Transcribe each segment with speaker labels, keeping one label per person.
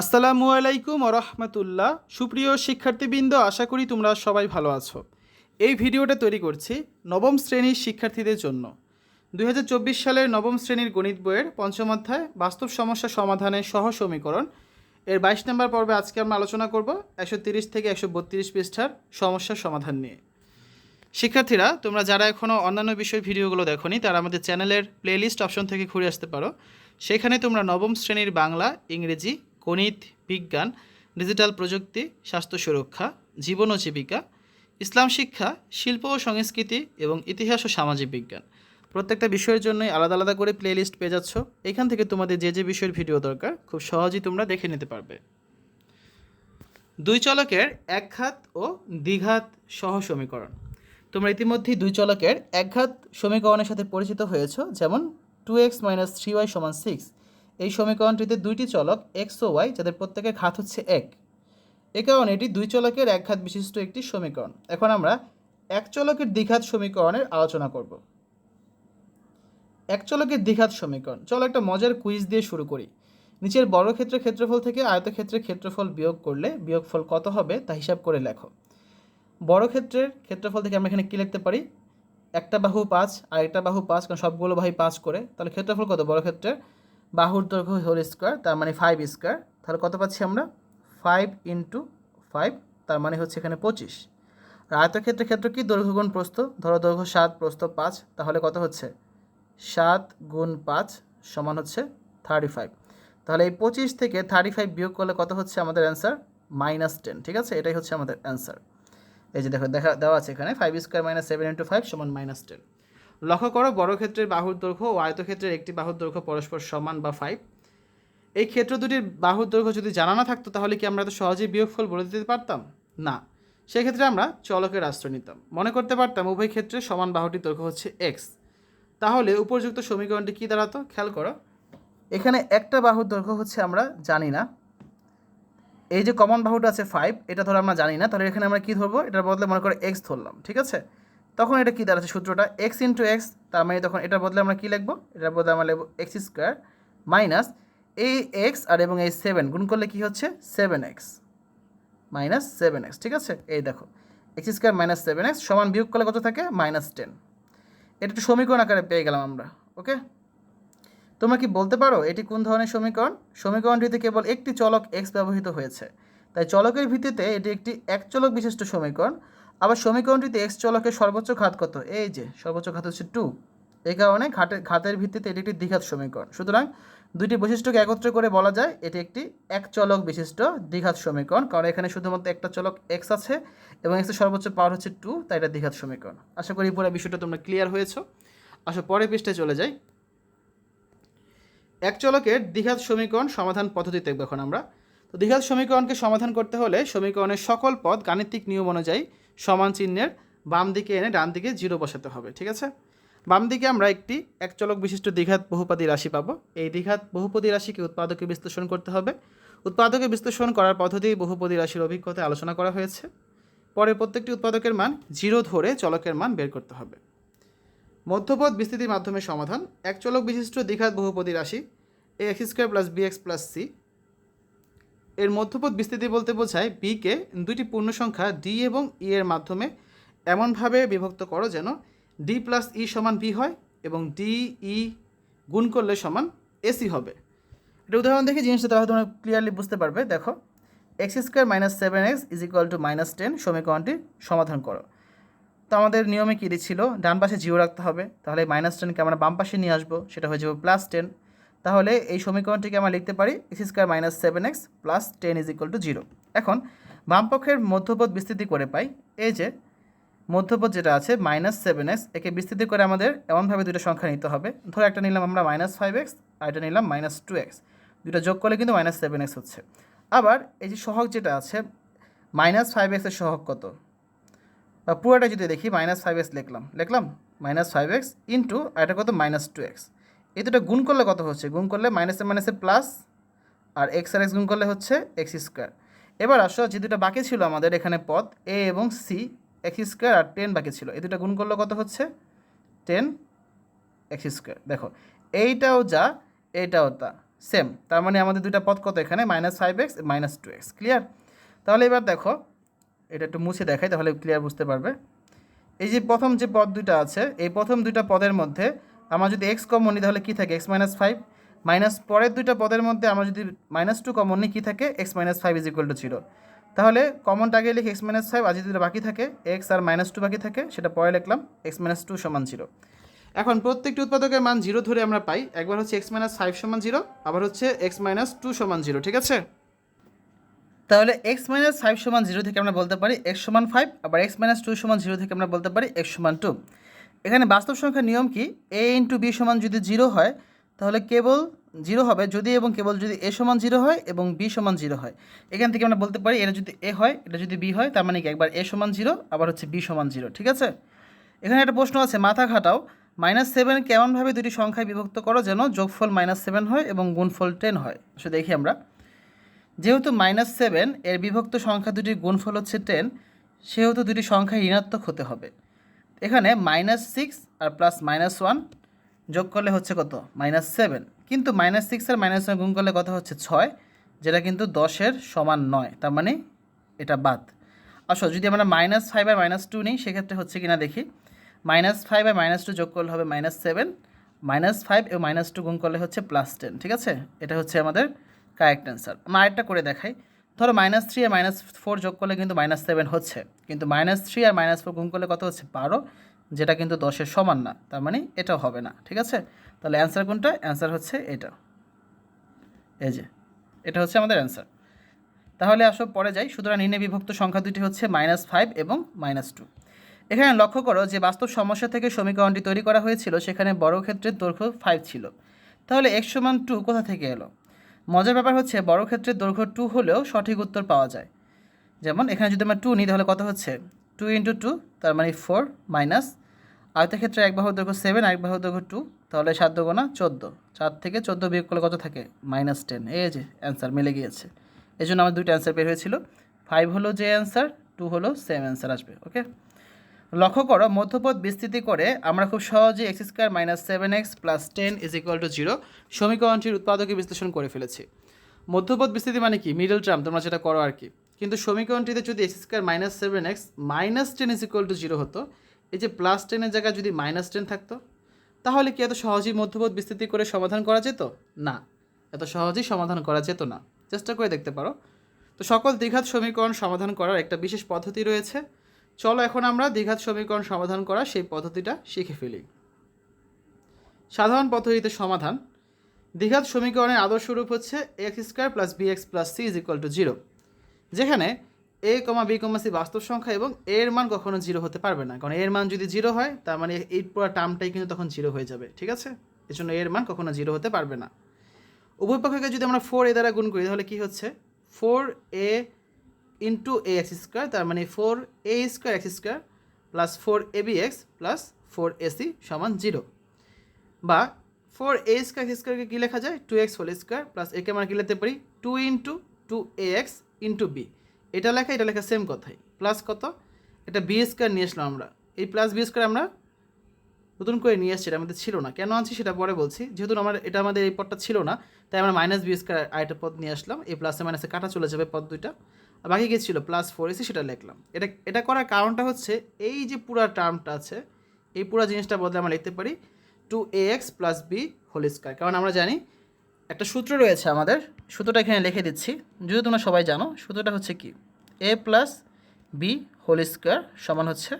Speaker 1: আসসালামু আলাইকুম রহমতুল্লাহ। সুপ্রিয় শিক্ষার্থীবৃন্দ, আশা করি তোমরা সবাই ভালো আছো। এই ভিডিওটা তৈরি করছি নবম শ্রেণির শিক্ষার্থীদের জন্য। দু হাজার চব্বিশ সালের নবম শ্রেণির গণিত বইয়ের পঞ্চম অধ্যায়, বাস্তব সমস্যা সমাধানের সহ সমীকরণ। এর বাইশ নম্বর পর্বে আজকে আমরা আলোচনা করব একশো তিরিশ থেকে একশো বত্রিশ পৃষ্ঠার সমস্যার সমাধান নিয়ে। শিক্ষার্থীরা, তোমরা যারা এখনও অন্যান্য বিষয় ভিডিওগুলো দেখোনি, তারা আমাদের চ্যানেলের প্লেলিস্ট অপশন থেকে ঘুরে আসতে পারো। সেখানে তোমরা নবম শ্রেণির বাংলা, ইংরেজি গণিত, বিজ্ঞান, ডিজিটাল প্রযুক্তি, স্বাস্থ্য সুরক্ষা, জীবন ও জীবিকা, ইসলাম শিক্ষা, শিল্প ও সংস্কৃতি এবং ইতিহাস ও সামাজিক বিজ্ঞান। প্রত্যেকটা বিষয়ের জন্যই আলাদা আলাদা করে প্লেলিস্ট পেয়ে যাচ্ছ। এখান থেকে তোমাদের যে যে বিষয়ের ভিডিও দরকার, খুব সহজেই তোমরা দেখে নিতে পারবে। দুই চলকের একঘাত ও দ্বিঘাত সহ সমীকরণ। তোমরা ইতিমধ্যেই দুই চলকের একঘাত সমীকরণের সাথে পরিচিত হয়েছ, যেমন two X minus three Y সমান সিক্স এই সমীকরণটিতে দুইটি চলক, এক্স ও ওয়াই, যাদের প্রত্যেকের ঘাত হচ্ছে এক। এ কারণে এটি দুই চলকের একঘাত বিশিষ্ট একটি সমীকরণ। এখন আমরা এক চলকের দ্বিঘাত সমীকরণের আলোচনা করব। এক চলকের দ্বিঘাত সমীকরণ। চলো একটা মজার কুইজ দিয়ে শুরু করি। নিচের বর্গক্ষেত্রের ক্ষেত্রফল থেকে আয়তক্ষেত্রের ক্ষেত্রফল বিয়োগ করলে বিয়োগফল কত হবে তা হিসাব করে লেখো। বর্গক্ষেত্রের ক্ষেত্রফল থেকে আমরা এখানে কী লিখতে পারি? একটা বাহু পাঁচ আর একটা বাহু পাঁচ, কারণ সবগুলো বাহু পাঁচ করে। তাহলে ক্ষেত্রফল কত? বর্গক্ষেত্রের বাহুর দৈর্ঘ্য হোল স্কোয়ার তার মানে ফাইভ স্কোয়ার তাহলে কত পাচ্ছি আমরা? ফাইভ ইন্টু ফাইভ তার মানে হচ্ছে এখানে পঁচিশ। আর আয়তক্ষেত্রের ক্ষেত্র কি? দৈর্ঘ্য গুণ প্রস্থ। ধরো দৈর্ঘ্য সাত, প্রস্থ পাঁচ, তাহলে কত হচ্ছে? সাত গুণ পাঁচ সমান হচ্ছে থার্টি ফাইভ তাহলে এই পঁচিশ থেকে থার্টি ফাইভ বিয়োগ করলে কত হচ্ছে আমাদের অ্যান্সার মাইনাস টেন ঠিক আছে? এটাই হচ্ছে আমাদের অ্যান্সার এই যে দেখো, দেখা, দেওয়া আছে এখানে five square minus seven into five সমান মাইনাস টেন লক্ষ্য করো বর্গক্ষেত্রের বাহুর দৈর্ঘ্য ও আয়তক্ষেত্রের একটি বাহুর দৈর্ঘ্য পরস্পর সমান বা ফাইভ এই ক্ষেত্র দুটির বাহুর দৈর্ঘ্য যদি জানা না থাকতো, তাহলে কি আমরা তো সহজেই বিয়োগফল বলে দিতে পারতাম? না। সেক্ষেত্রে আমরা চলকের আশ্রয় নিতাম। মনে করতে পারতাম উভয় ক্ষেত্রে সমান বাহুটির দৈর্ঘ্য হচ্ছে এক্স তাহলে উপযুক্ত সমীকরণটি কী দাঁড়াতো? খেয়াল করো। এখানে একটা বাহুর দৈর্ঘ্য হচ্ছে আমরা জানি না। এই যে কমন বাহুটা আছে ফাইভ এটা ধরো আমরা জানি না। তাহলে এখানে আমরা কী ধরবো? এটার বদলে মনে করো এক্স ধরলাম, ঠিক আছে? তখন এটা কী দাঁড়াচ্ছে সূত্রটা? এক্স ইন্টু এক্স তার মানে তখন এটার বদলে আমরা কী লিখব? এটার বদলে আমরা লিখব এক্স স্কোয়ার মাইনাস এই এক্স আর এবং এই সেভেন গুণ করলে কী হচ্ছে? Seven X minus seven X ঠিক আছে? এই দেখো X square minus seven X সমান বিয়োগ করলে কত থাকে? মাইনাস টেন এটা একটু সমীকরণ আকারে পেয়ে গেলাম আমরা ওকে তোমরা কি বলতে পারো এটি কোন ধরনের সমীকরণ? সমীকরণটিতে কেবল একটি চলক এক্স ব্যবহৃত হয়েছে। তাই চলকের ভিত্তিতে এটি একটি এক চলক বিশিষ্ট সমীকরণ। আবার সমীকরণটিতে এক্স চলকের সর্বোচ্চ ঘাত কত? এই যে, সর্বোচ্চ ঘাত হচ্ছে টু এই কারণে ঘাটের, ঘাতের ভিত্তিতে এটি একটি দ্বিঘাত সমীকরণ। সুতরাং দুইটি বৈশিষ্ট্যকে একত্র করে বলা যায়, এটি একটি এক চলক বিশিষ্ট দ্বিঘাত সমীকরণ। কারণ এখানে শুধুমাত্র একটা চলক এক্স আছে এবং এক্সের সর্বোচ্চ পাওয়ার হচ্ছে টু তাই এটা দ্বিঘাত সমীকরণ। আশা করি পুরো বিষয়টা তোমরা ক্লিয়ার হয়েছো। আসো পরের পৃষ্ঠায় চলে যাই। এক চলকের দ্বিঘাত সমীকরণ সমাধান পদ্ধতি দেখব এখন আমরা। তো দ্বিঘাত সমীকরণকে সমাধান করতে হলে সমীকরণের সকল পদ গাণিতিক নিয়ম অনুযায়ী সমান চিহ্নের বাম দিকে এনে ডান দিকে জিরো বসাতে হবে, ঠিক আছে? বাম দিকে আমরা একটি এক চলক বিশিষ্ট দ্বিঘাত বহুপদী রাশি পাব। এই দ্বিঘাত বহুপদী রাশিকে উৎপাদকে বিশ্লেষণ করতে হবে। উৎপাদকে বিশ্লেষণ করার পদ্ধতি বহুপদী রাশির অভিজ্ঞতায় আলোচনা করা হয়েছে। পরে প্রত্যেকটি উৎপাদকের মান জিরো ধরে চলকের মান বের করতে হবে। মধ্যপথ বিস্তৃতির মাধ্যমে সমাধান। এক চলক বিশিষ্ট দ্বিঘাত বহুপদী রাশি A X square plus B X plus C এর মধ্যপদ বিস্তৃতি বলতে বোঝায় বিকে দুইটি পূর্ণ সংখ্যা ডি এবং ই এর মাধ্যমে এমনভাবে বিভক্ত করো যেন ডি প্লাস ই সমান বি হয় এবং ডি ই গুণ করলে সমান এসি হবে। এটা উদাহরণ দেখে জিনিসটা তাহলে তোমরা ক্লিয়ারলি বুঝতে পারবে। দেখো X square minus seven X is equal to minus ten সমীকরণটি সমাধান করো। তো আমাদের নিয়মে কী ছিল ডান পাশে জিরো রাখতে হবে। তাহলে মাইনাস টেনকে আমরা বাম পাশে নিয়ে আসব। সেটা হয়ে যাবে প্লাস টেন তাহলে এই সমীকরণটিকে আমরা লিখতে পারি X square minus seven X plus ten is equal to zero এখন বামপক্ষের মধ্যপদ বিস্তৃতি করে পাই। এই যে মধ্যপদ যেটা আছে মাইনাস সেভেন এক্স একে বিস্তৃতি করে আমাদের এমনভাবে দুটো সংখ্যা নিতে হবে। ধরো একটা নিলাম আমরা মাইনাস ফাইভ এক্স আর এটা নিলাম মাইনাস টু এক্স দুটো যোগ করলে কিন্তু মাইনাস সেভেন এক্স হচ্ছে। আবার এই যে সহগ যেটা আছে মাইনাস ফাইভ এক্সের সহগ কত? বা পুরোটা যদি দেখি মাইনাস ফাইভ এক্স লিখলাম। লিখলাম মাইনাস ফাইভ এক্স ইন্টু আর এটা কত? মাইনাস টু এক্স এই দুটো গুণ করলে কত হচ্ছে? গুণ করলে মাইনাসে মাইনাসে প্লাস আর এক্স আর এক্স গুণ করলে হচ্ছে এক্স স্কোয়ার এবার আসো, যে দুটো বাকি ছিল আমাদের এখানে পদ এ এবং সি এক্স স্কোয়ার আর টেন বাকি ছিল। এই দুটো গুণ করলে কত হচ্ছে? টেন এক্স স্কোয়ার দেখো, এইটাও যা এইটাও তা। সেম তার মানে আমাদের দুইটা পদ কত এখানে? Minus five X minus two X clear তাহলে এবার দেখো, এটা একটু মুছে দেখাই, তাহলে ক্লিয়ার বুঝতে পারবে। এই যে প্রথম যে পদ দুইটা আছে, এই প্রথম দুইটা পদের মধ্যে আমার যদি এক্স কমন নিই তাহলে কী থাকে? এক্স মাইনাস ফাইভ মাইনাস পরের দুইটা পদের মধ্যে আমার যদি মাইনাস টু কমন নিই কী থাকে? X minus five is equal to zero তাহলে কমনটা আগে লিখি এক্স মাইনাস ফাইভ আর যদি বাকি থাকে এক্স আর মাইনাস টু বাকি থাকে, সেটা পরে লিখলাম এক্স মাইনাস টু সমান জিরো এখন প্রত্যেকটি উৎপাদকের মান জিরো ধরে আমরা পাই। একবার হচ্ছে এক্স মাইনাস ফাইভ সমান জিরো আবার হচ্ছে এক্স মাইনাস টু সমান জিরো ঠিক আছে? তাহলে এক্স মাইনাস ফাইভ সমান জিরো থেকে আমরা বলতে পারি এক্স সমান ফাইভ আবার এক্স মাইনাস টু সমান জিরো থেকে আমরা বলতে পারি এক্স সমান টু এখানে বাস্তব সংখ্যার নিয়ম কি? এ ইন্টু বি সমান যদি জিরো হয়, তাহলে কেবল জিরো হবে। যদি এবং কেবল যদি এ সমান জিরো হয় এবং বি সমান জিরো হয়। এখান থেকে আমরা বলতে পারি, এটা যদি এ হয়, এটা যদি বি হয়, তার মানে কি? একবার এ সমান জিরো আবার হচ্ছে বি সমান জিরো ঠিক আছে? এখানে একটা প্রশ্ন আছে, মাথা খাটাও মাইনাস সেভেন কেমনভাবে দুটি সংখ্যায় বিভক্ত করো যেন যোগফল মাইনাস সেভেন হয় এবং গুণফল টেন হয়। সে দেখি আমরা। যেহেতু মাইনাস সেভেন এর বিভক্ত সংখ্যা দুটির গুণফল হচ্ছে টেন সেহেতু দুটি সংখ্যা ঋণাত্মক হতে হবে। এখানে মাইনাস সিক্স আর প্লাস মাইনাস ওয়ান যোগ করলে হচ্ছে কত? মাইনাস সেভেন কিন্তু মাইনাস সিক্স আর মাইনাস ওয়ান গুণ করলে কত হচ্ছে? ছয়, যেটা কিন্তু দশের সমান নয়, তার মানে এটা বাদ। আসো, যদি আমরা মাইনাস ফাইভ আর মাইনাস টু নিই, সেক্ষেত্রে হচ্ছে কিনা দেখি। মাইনাস ফাইভ আর মাইনাস টু যোগ করলে হবে মাইনাস সেভেন মাইনাস ফাইভ এবং মাইনাস টু গুণ করলে হচ্ছে প্লাস টেন ঠিক আছে? এটা হচ্ছে আমাদের কারেক্ট অ্যান্সার আমরা আরেকটা করে দেখাই। ধরো মাইনাস থ্রি আর মাইনাস ফোর যোগ করলে কিন্তু মাইনাস সেভেন হচ্ছে। কিন্তু মাইনাস থ্রি আর মাইনাস ফোর গুণ করলে কত হচ্ছে? বারো, যেটা কিন্তু দশের সমান না, তার মানে এটাও হবে না, ঠিক আছে? তাহলে অ্যান্সার কোনটা? অ্যান্সার হচ্ছে এটা। এই যে, এটা হচ্ছে আমাদের অ্যান্সার তাহলে আসো, পরে যাই। সুতরাং নিম্নে বিভক্ত সংখ্যা দুটি হচ্ছে মাইনাস ফাইভ এবং মাইনাস টু এখানে লক্ষ্য করো যে বাস্তব সমস্যা থেকে সমীকরণটি তৈরি করা হয়েছিল, সেখানে বড় ক্ষেত্রের দৈর্ঘ্য ফাইভ ছিল। তাহলে এক্স সমান টু কোথা থেকে এলো? মজার ব্যাপার হচ্ছে, বড় ক্ষেত্রের দৈর্ঘ্য টু হলেও সঠিক উত্তর পাওয়া যায়। যেমন, এখানে যদি আমরা টু নিই, তাহলে কত হচ্ছে? টু ইন্টু টু তার মানে ফোর মাইনাস আয়তের ক্ষেত্রে এক বাহুর দৈর্ঘ্য সেভেন এক বাহুর দৈর্ঘ্য টু তাহলে সাত দুগুণা চোদ্দ। চার থেকে চোদ্দ বিয়োগ করলে কত থাকে? মাইনাস টেন এই যে অ্যান্সার মিলে গিয়েছে। এই জন্য আমার দুইটা অ্যান্সার বের হয়েছিল। ফাইভ হলো যে অ্যান্সার টু হলো সেম অ্যান্সার আসবে ওকে লক্ষ্য করো, মধ্যপদ বিস্তৃতি করে আমরা খুব সহজে X square minus seven X plus ten is equal to zero সমীকরণটির উৎপাদকে বিশ্লেষণ করে ফেলেছি। মধ্যপদ বিস্তৃতি মানে কি? মিডল টার্ম তোমরা যেটা করো আর কি। কিন্তু সমীকরণটিতে যদি X square minus seven X minus ten is equal to zero হতো, এই যে প্লাস টেনের জায়গায় যদি মাইনাস টেন থাকতো, তাহলে কি এত সহজেই মধ্যপদ বিস্তৃতি করে সমাধান করা যেত? না। এত সহজেই সমাধান করা যেত না। চেষ্টা করে দেখতে পারো। তো সকল দ্বিঘাত সমীকরণ সমাধান করার একটা বিশেষ পদ্ধতি রয়েছে। চলো এখন আমরা দ্বিঘাত সমীকরণ সমাধান করা সেই পদ্ধতিটা শিখে ফেলি। সাধারণ পদ্ধতিতে সমাধান। দ্বিঘাত সমীকরণের আদর্শ রূপ হচ্ছে X square plus B X plus C is equal to zero যেখানে এ কমা বি কমা সি বাস্তব সংখ্যা এবং এর মান কখনো জিরো হতে পারবে না। কারণ এর মান যদি জিরো হয়, তার মানে এই পুরো টার্মটাই কিন্তু তখন জিরো হয়ে যাবে, ঠিক আছে? এই জন্য এর মান কখনো জিরো হতে পারবে না। উভয় পক্ষকে যদি আমরা ফোর এ দ্বারা গুণ করি, তাহলে কি হচ্ছে? Four A into A X square তার মানে four A square X square plus four A B X plus four AC সমান জিরো বা ফোর এ স্কোয়ার এক্স স্কোয়ারকে কী লেখা যায়? Two X whole square plus একে আমরা কী লিখতে পারি? Two into two A X into B এটা লেখা এটা লেখা সেম কথাই। প্লাস কত? এটা বি স্কোয়ার নিয়ে আসলাম আমরা। এই প্লাস বি স্কোয়ার আমরা নতুন করে নিয়ে আসছি, এটা আমাদের ছিল না। কেন আনছি সেটা পরে বলছি। যেহেতু আমার, এটা আমাদের এই পদটা ছিল না, তাই আমরা মাইনাস বি স্কোয়ার আরেকটা পদ নিয়ে আসলাম। এই প্লাসে মাইনাসে কাটা চলে যাবে পদ দুইটা। বাকি কি ছিল? প্লাস ফোর এসি সেটা লিখলাম। এটা এটা করার কারণটা হচ্ছে এই যে পুরা টার্মটা আছে, এই পুরো জিনিসটা বদলে আমরা লিখতে পারি two A X plus B whole square কারণ আমরা জানি একটা সূত্র রয়েছে আমাদের, সূত্রটা এখানে লিখে দিচ্ছি। যদি তোমরা সবাই জানো, সূত্রটা হচ্ছে কি? A plus B whole square সমান হচ্ছে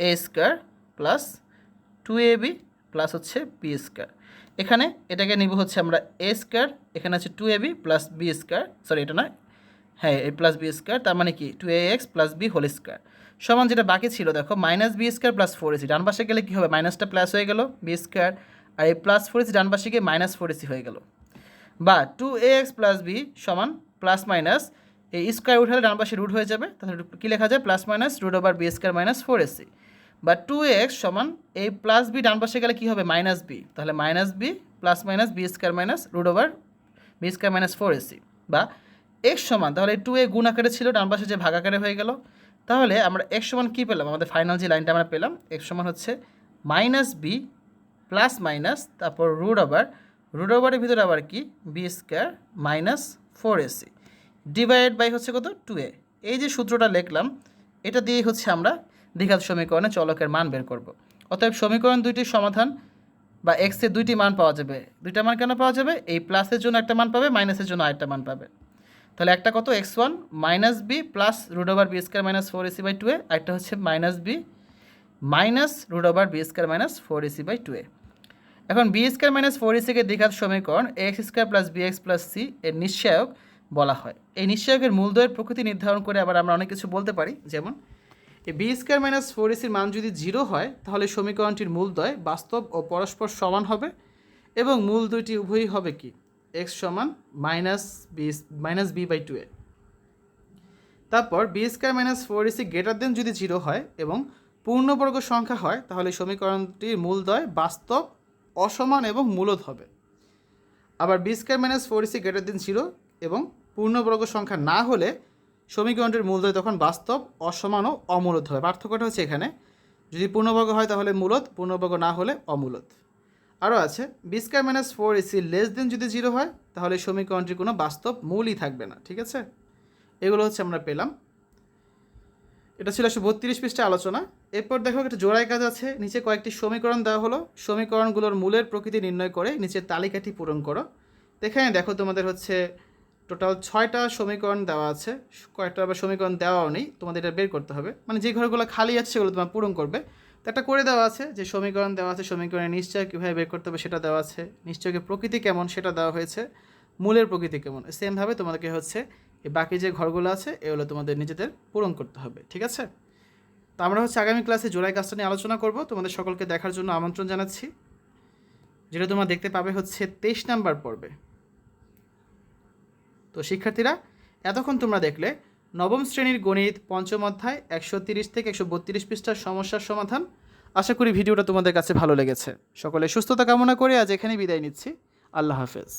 Speaker 1: A square plus two A B plus হচ্ছে বি স্কোয়ার এখানে এটাকে নিব হচ্ছে আমরা এ স্কোয়ার এখানে আছে two A B plus B square sorry এটা নয়। হ্যাঁ এ প্লাস বি স্কোয়ার তার মানে কি? Two A X plus B whole square সমান যেটা বাকি ছিল, দেখো minus B square plus four AC ডান পাশে গেলে কী হবে? মাইনাসটা প্লাস হয়ে গেল বি স্কোয়ার আর এই প্লাস ফোর এসি ডান পাশে গিয়ে মাইনাস ফোর এসি হয়ে গেল। বা two A X plus B সমান প্লাস মাইনাস এই স্কোয়ার উঠালে ডান পাশে রুট হয়ে যাবে। তাহলে কী লেখা যায়? Plus minus root over B square minus four AC বা টু এক্স সমান এই প্লাস বি ডান পাশে গেলে কী হবে? মাইনাস বি তাহলে minus B plus minus B square minus root over B square minus four AC বা এক্স সমান, তাহলে টু এ গুণ আকারে ছিল, ডান পাশে যে ভাগ আকারে হয়ে গেল, তাহলে আমরা এক্স সমান কী পেলাম? আমাদের ফাইনাল যে লাইনটা আমরা পেলাম এক্স সমান হচ্ছে মাইনাস বি প্লাস মাইনাস তারপর রুট ওভার রুট ওভারের ভিতরে আবার কি? B square minus four AC divide by হচ্ছে কত? টু এ এই যে সূত্রটা লিখলাম, এটা দিয়েই হচ্ছে আমরা দ্বিঘাত সমীকরণে চলকের মান বের করব। অতএব সমীকরণ দুইটির সমাধান বা এক্সের দুইটি মান পাওয়া যাবে। দুইটা মান কেন পাওয়া যাবে? এই প্লাসের জন্য একটা মান পাবে মাইনাসের জন্য আরেকটা মান পাবে। তাহলে একটা কত? X one minus B plus root over B square minus four AC by two A একটা হচ্ছে minus B minus root over B square minus four AC by two A. এখন বি স্কোয়ার মাইনাস ফোর এসিকে দ্বিঘাত সমীকরণ, X square plus B X plus C এর নিশ্চয়ক বলা হয়। এই নিশ্চয়কের মূলদয়ের প্রকৃতি নির্ধারণ করে আবার আমরা অনেক কিছু বলতে পারি। যেমন, এই বি স্কোয়ার মাইনাস ফোর এসির মান যদি জিরো হয়, তাহলে সমীকরণটির মূলদয় বাস্তব ও পরস্পর সমান হবে এবং মূল দুইটি উভয়ই হবে কি? এক্স সমান minus B minus B by two A তারপর B square minus four AC greater than যদি জিরো হয় এবং পূর্ণবর্গ সংখ্যা হয়, তাহলে সমীকরণটির মূলদয় বাস্তব, অসমান এবং মূলদ হবে। আবার B square minus four AC greater than zero এবং পূর্ণবর্গ সংখ্যা না হলে সমীকরণটির মূলদয় তখন বাস্তব, অসমান ও অমূলদ হবে। পার্থক্যটা হচ্ছে এখানে। যদি পূর্ণবর্গ হয় তাহলে মূলদ, পূর্ণবর্গ না হলে অমূলদ। আরও আছে B square minus four AC less than যদি জিরো হয়, তাহলে সমীকরণটির কোনো বাস্তব মূলই থাকবে না, ঠিক আছে? এগুলো হচ্ছে আমরা পেলাম। এটা ছিল একশো বত্রিশ পৃষ্ঠে আলোচনা। এরপর দেখো একটা জোড়ায় কাজ আছে, নিচে কয়েকটি সমীকরণ দেওয়া হলো। সমীকরণগুলোর মূলের প্রকৃতি নির্ণয় করে নিচের তালিকাটি পূরণ করো। এখানে দেখো তোমাদের হচ্ছে টোটাল ছয়টা সমীকরণ দেওয়া আছে। কয়েকটা আবার সমীকরণ দেওয়াও নেই, তোমাদের এটা বের করতে হবে। মানে যে ঘরগুলো খালি আছে, সেগুলো তোমার পূরণ করবে। তো একটা করে দেওয়া আছে, যে সমীকরণ দেওয়া আছে সমীকরণের নিশ্চয় কীভাবে বের করতে হবে সেটা দেওয়া আছে। নিশ্চয়কে প্রকৃতি কেমন সেটা দেওয়া হয়েছে। মূলের প্রকৃতি কেমন? সেমভাবে তোমাদেরকে হচ্ছে এই বাকি যে ঘরগুলো আছে, এগুলো তোমাদের নিজেদের পূরণ করতে হবে, ঠিক আছে? তো আমরা হচ্ছে আগামী ক্লাসে জোড়াই কাজটা নিয়ে আলোচনা করব। তোমাদের সকলকে দেখার জন্য আমন্ত্রণ জানাচ্ছি। যেটা তোমরা দেখতে পাবে হচ্ছে তেইশ নাম্বার পর্বে। তো শিক্ষার্থীরা, এতক্ষণ তোমরা দেখলে নবম শ্রেণির গণিত পঞ্চম অধ্যায় একশো তিরিশ থেকে একশো বত্রিশ পৃষ্ঠার সমস্যার সমাধান। আশা করি ভিডিওটা তোমাদের কাছে ভালো লেগেছে। সকলে সুস্থতা কামনা করে আজ এখানে বিদায় নিচ্ছি। আল্লাহ হাফেজ।